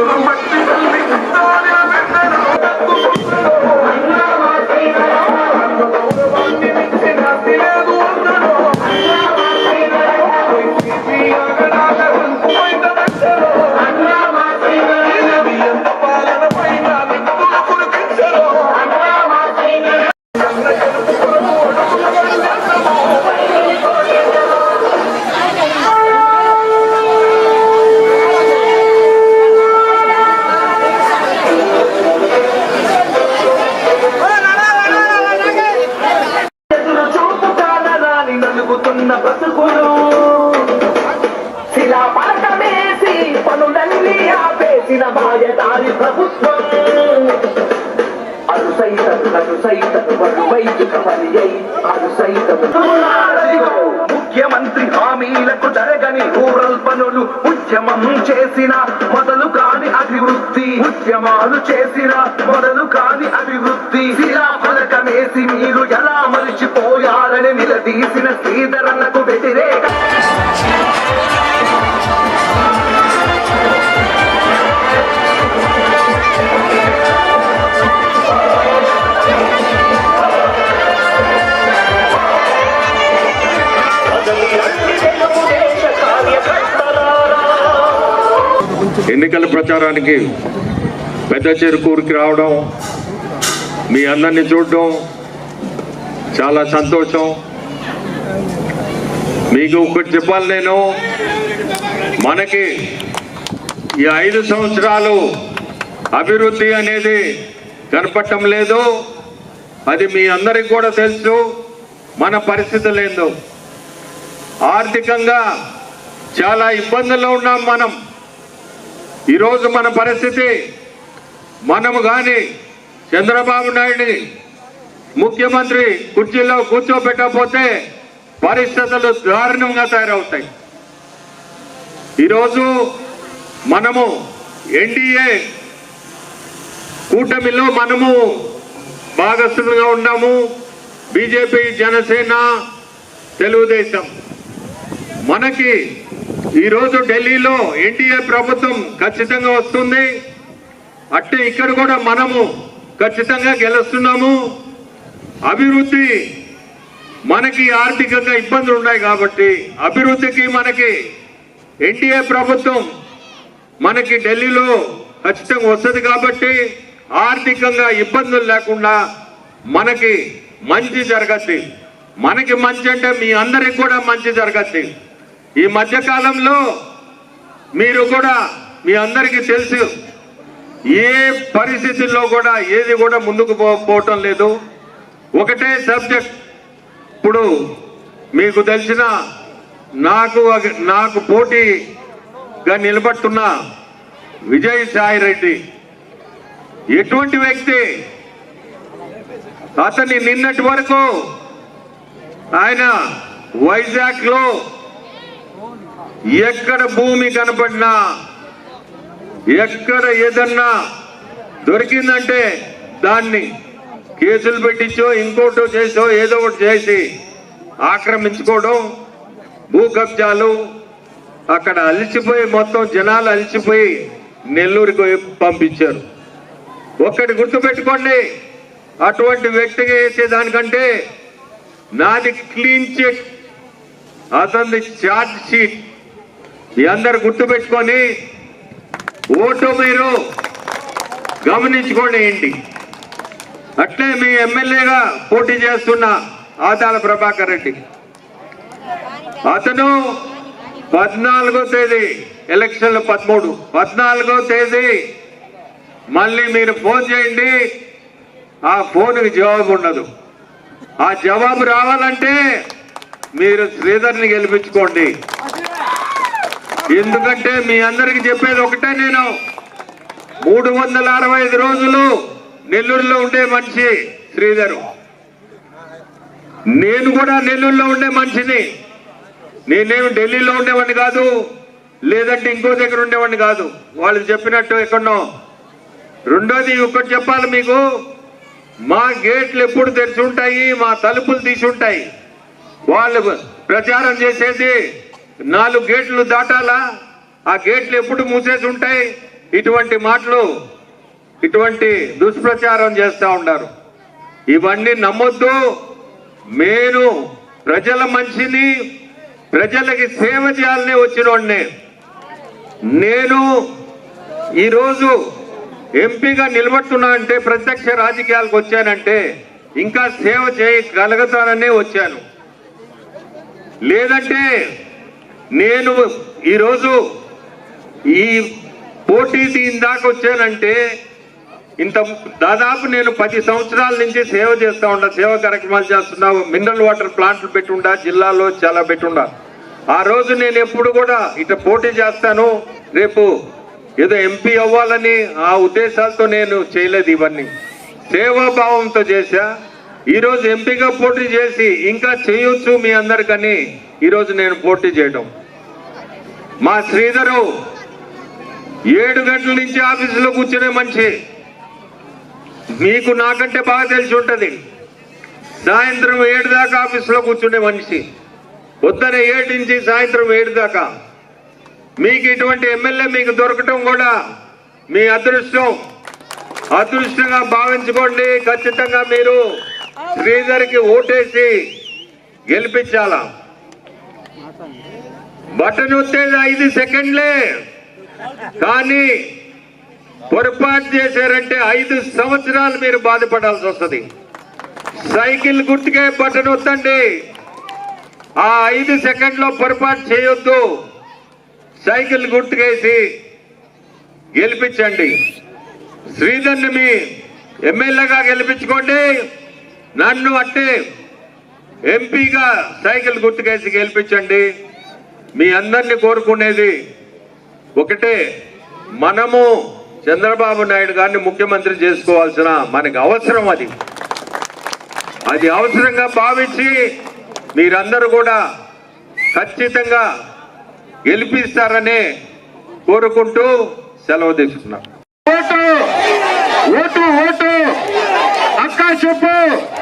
Oh, మాయదారి ప్రభుత్వం అటు సైతం అటు సైతం వటు వైదిక పర్యై అటు సైతం ముఖ్యమంత్రి హామీలకు జరగని రూరల్ పనులు ఉద్యమం చేసిన మొదలు కాని అభివృద్ధి. ఉద్యమాలు చేసిన మొదలు కాని అభివృద్ధి. శిలా ఫలకమేసి మీరు ఎలా మరిచిపోయారని నిలదీసిన శ్రీధరన్నకు వ్యతిరేక ఎన్నికల ప్రచారానికి పెద్ద చెరుకూరికి రావడం మీ అందరిని చూడడం చాలా సంతోషం. మీకు ఒకటి చెప్పాలి నేను. మనకి ఈ ఐదు సంవత్సరాలు అభివృద్ధి అనేది కనపడటం లేదు. అది మీ అందరికి కూడా తెలుసు. మన పరిస్థితి లేదు. ఆర్థికంగా చాలా ఇబ్బందుల్లో ఉన్నాం మనం. ఈరోజు మన పరిస్థితి మనము కానీ చంద్రబాబు నాయుడిని ముఖ్యమంత్రి కుర్చీలో కూర్చోబెట్టకపోతే పరిస్థితులు దారుణంగా తయారవుతాయి. ఈరోజు మనము ఎన్డీఏ కూటమిలో మనము భాగస్థులుగా ఉన్నాము. బీజేపీ జనసేన తెలుగుదేశం. మనకి ఈరోజు ఢిల్లీలో ఎన్డీఏ ప్రభుత్వం ఖచ్చితంగా వస్తుంది. అట్టే ఇక్కడ కూడా మనము ఖచ్చితంగా గెలుస్తున్నాము. అభివృద్ధి మనకి ఆర్థికంగా ఇబ్బందులు ఉన్నాయి కాబట్టి అభివృద్ధికి మనకి ఎన్డీఏ ప్రభుత్వం మనకి ఢిల్లీలో ఖచ్చితంగా వస్తుంది కాబట్టి ఆర్థికంగా ఇబ్బందులు లేకుండా మనకి మంచి జరగద్ది. మనకి మంచి అంటే మీ అందరికి కూడా మంచి జరగద్ది. ఈ మధ్య కాలంలో మీరు కూడా మీ అందరికీ తెలుసు ఏ పరిస్థితుల్లో కూడా ఏది కూడా ముందుకు పోవటం లేదు. ఒకటే సబ్జెక్ట్. ఇప్పుడు మీకు తెలిసిన నాకు నాకు పోటీగా నిలబడుతున్న విజయ్ సాయి రెడ్డి. ఎటువంటి వ్యక్తి అతన్ని నిన్నటి వరకు ఆయన వైజాగ్లో ఎక్కడ భూమి కనపడినా ఎక్కడ ఏదన్నా దొరికిందంటే దాన్ని కేసులు పెట్టించో ఇంకోటో చేసో ఏదో ఒకటి చేసి ఆక్రమించుకోవడం భూ కబ్జాలు అక్కడ అలిసిపోయి మొత్తం జనాలు అలిసిపోయి నెల్లూరుకు పంపించారు. ఒక్కటి గుర్తుపెట్టుకోండి అటువంటి వ్యక్తిగా వేసేదానికంటే నాది క్లీన్ చిట్ అతనిది ఛార్జ్ షీట్. మీ అందరు గుర్తుపెట్టుకొని ఓటు మీరు గమనించుకోండి ఏంటి. అట్లే మీ ఎమ్మెల్యేగా పోటీ చేస్తున్న ఆదాల ప్రభాకర్ రెడ్డి. అతను పద్నాలుగో తేదీ ఎలక్షన్లు పదమూడు. పద్నాలుగో తేదీ మళ్ళీ మీరు ఫోన్ చేయండి ఆ ఫోన్కి జవాబు ఉండదు. ఆ జవాబు రావాలంటే మీరు శ్రీధర్ని గెలిపించుకోండి. ఎందుకంటే మీ అందరికి చెప్పేది ఒకటే నేను. మూడు వందల అరవై ఐదు రోజులు నెల్లూరులో ఉండే మనిషి శ్రీధరు. నేను కూడా నెల్లూరులో ఉండే మనిషిని. నేనేమి ఢిల్లీలో ఉండేవాడిని కాదు లేదంటే ఇంకో దగ్గర ఉండేవాడిని కాదు. వాళ్ళు చెప్పినట్టు ఎక్కడో రెండోది ఒకటి చెప్పాలి మీకు. మా గేట్లు ఎప్పుడు తెరిచి ఉంటాయి మా తలుపులు తీసి ఉంటాయి. వాళ్ళు ప్రచారం చేసేది నాలుగు గేట్లు దాటాలా? ఆ గేట్లు ఎప్పుడు మూసేసి ఉంటాయి? ఇటువంటి మాటలు ఇటువంటి దుష్ప్రచారం చేస్తూ ఉన్నారు. ఇవన్నీ నమ్మొద్దు. నేను ప్రజల మంచిని ప్రజలకి సేవ చేయాలని వచ్చినోడిని. నేను ఈరోజు ఎంపీగా నిలబడుతున్నా అంటే ప్రత్యక్ష రాజకీయాలకు వచ్చానంటే ఇంకా సేవ చేయగలుగుతాననే వచ్చాను. లేదంటే నేను ఈరోజు ఈ పోటీ దీని దాకా వచ్చానంటే ఇంత దాదాపు నేను పది సంవత్సరాల నుంచి సేవ చేస్తా ఉండా సేవ కార్యక్రమాలు చేస్తున్నా మినరల్ వాటర్ ప్లాంట్లు పెట్టుండా జిల్లాలో చాలా పెట్టుండా. ఆ రోజు నేను ఎప్పుడు కూడా ఇట పోటీ చేస్తాను రేపు ఏదో ఎంపీ అవ్వాలని ఆ ఉద్దేశాలతో నేను చేయలేదు ఇవన్నీ. సేవాభావంతో చేశా. ఈరోజు ఎంపీగా పోటీ చేసి ఇంకా చేయొచ్చు మీ అందరికని ఈరోజు నేను పోటీ చేయడం. మా శ్రీధరు ఏడు గంటల నుంచి ఆఫీసులో కూర్చునే మనిషి మీకు నాకంటే బాగా తెలిసి ఉంటుంది. సాయంత్రం ఏడు దాకా ఆఫీసులో కూర్చునే మనిషి. పొద్దున ఏడు నుంచి సాయంత్రం ఏడు దాకా. మీకు ఇటువంటి ఎమ్మెల్యే మీకు దొరకటం కూడా మీ అదృష్టం. అదృష్టంగా భావించుకోండి. ఖచ్చితంగా మీరు శ్రీధర్కి ఓటేసి గెలిపించాలా. బటన్ వచ్చేది ఐదు సెకండ్లే. కానీ పొరపాటు చేశారంటే ఐదు సంవత్సరాలు మీరు బాధపడాల్సి వస్తుంది. సైకిల్ గుర్తుకే బటన్ వద్దండి. ఆ ఐదు సెకండ్లో పొరపాటు చేయొద్దు. సైకిల్ గుర్తుకేసి గెలిపించండి. శ్రీధర్ని మీ ఎమ్మెల్యేగా గెలిపించుకోండి. నన్ను అంటే ఎంపీగా సైకిల్ గుర్తుకేసి గెలిపించండి. మీ అందరిని కోరుకునేది ఒకటే మనము చంద్రబాబు నాయుడు గారిని ముఖ్యమంత్రి చేసుకోవాల్సిన మనకి అవసరం అది. అది అవసరంగా భావించి మీరందరూ కూడా ఖచ్చితంగా గెలిపిస్తారని కోరుకుంటూ సెలవు తీసుకున్నాం. Vote vote vote. అక్క చెప్పు.